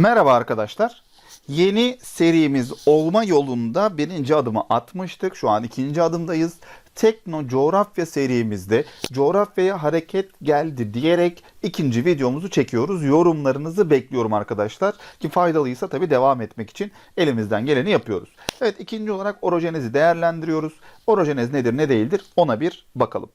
Merhaba arkadaşlar. Yeni serimiz olma yolunda birinci adımı atmıştık. Şu an ikinci adımdayız. Tekno coğrafya serimizde coğrafyaya hareket geldi diyerek ikinci videomuzu çekiyoruz. Yorumlarınızı bekliyorum arkadaşlar. Ki faydalıysa tabii devam etmek için elimizden geleni yapıyoruz. Evet ikinci olarak orojenezi değerlendiriyoruz. Orojenez nedir ne değildir ona bir bakalım.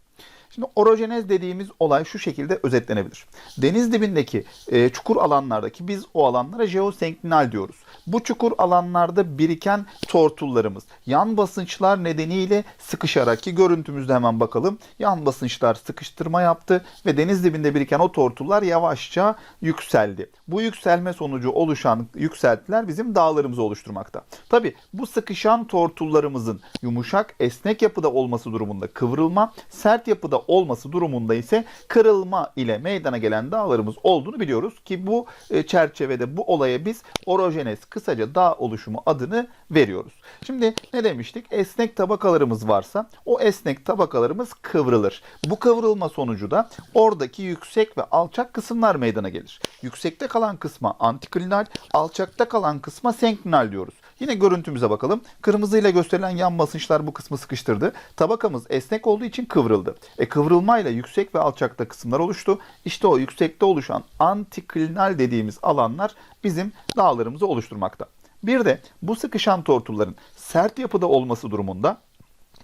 Şimdi orojenez dediğimiz olay şu şekilde özetlenebilir. Deniz dibindeki e, çukur alanlardaki biz o alanlara jeosenklinal diyoruz. Bu çukur alanlarda biriken tortullarımız yan basınçlar nedeniyle sıkışarak ki görüntümüzde hemen bakalım. Yan basınçlar sıkıştırma yaptı ve deniz dibinde biriken o tortullar yavaşça yükseldi. Bu yükselme sonucu oluşan yükseltiler bizim dağlarımızı oluşturmakta. Tabi bu sıkışan tortullarımızın yumuşak esnek yapıda olması durumunda kıvrılma, sert yapıda olması durumunda ise kırılma ile meydana gelen dağlarımız olduğunu biliyoruz ki bu e, çerçevede bu olaya biz orojenez kısaca dağ oluşumu adını veriyoruz. Şimdi ne demiştik? Esnek tabakalarımız varsa o esnek tabakalarımız kıvrılır. Bu kıvrılma sonucu da oradaki yüksek ve alçak kısımlar meydana gelir. Yüksekte kalan kısma antiklinal, alçakta kalan kısma senklinal diyoruz. Yine görüntümüze bakalım. Kırmızıyla gösterilen yan basınçlar bu kısmı sıkıştırdı. Tabakamız esnek olduğu için kıvrıldı. E kıvrılmayla yüksek ve alçakta kısımlar oluştu. İşte o yüksekte oluşan antiklinal dediğimiz alanlar bizim dağlarımızı oluşturmakta. Bir de bu sıkışan tortulların sert yapıda olması durumunda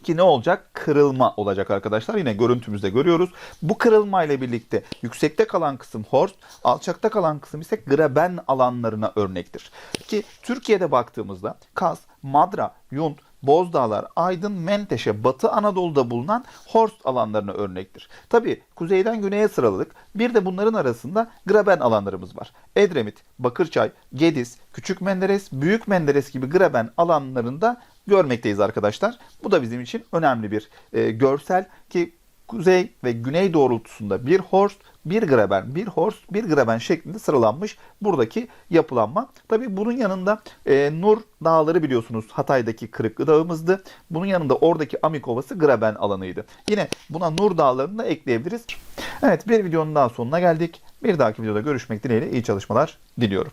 ki ne olacak? Kırılma olacak arkadaşlar. Yine görüntümüzde görüyoruz. Bu kırılma ile birlikte yüksekte kalan kısım horst, alçakta kalan kısım ise graben alanlarına örnektir. Ki Türkiye'de baktığımızda Kaz, Madra, Yunt, Bozdağlar, Aydın, Menteşe, Batı Anadolu'da bulunan horst alanlarına örnektir. Tabi kuzeyden güneye sıraladık. Bir de bunların arasında graben alanlarımız var. Edremit, Bakırçay, Gediz, Küçük Menderes, Büyük Menderes gibi graben alanlarında görmekteyiz arkadaşlar. Bu da bizim için önemli bir e, görsel ki kuzey ve güney doğrultusunda bir horst, bir graben, bir horst, bir graben şeklinde sıralanmış buradaki yapılanma. Tabi bunun yanında e, Nur Dağları biliyorsunuz Hatay'daki Kırıklı Dağımızdı. Bunun yanında oradaki Amik Ovası graben alanıydı. Yine buna Nur Dağlarını da ekleyebiliriz. Evet bir videonun daha sonuna geldik. Bir dahaki videoda görüşmek dileğiyle iyi çalışmalar diliyorum.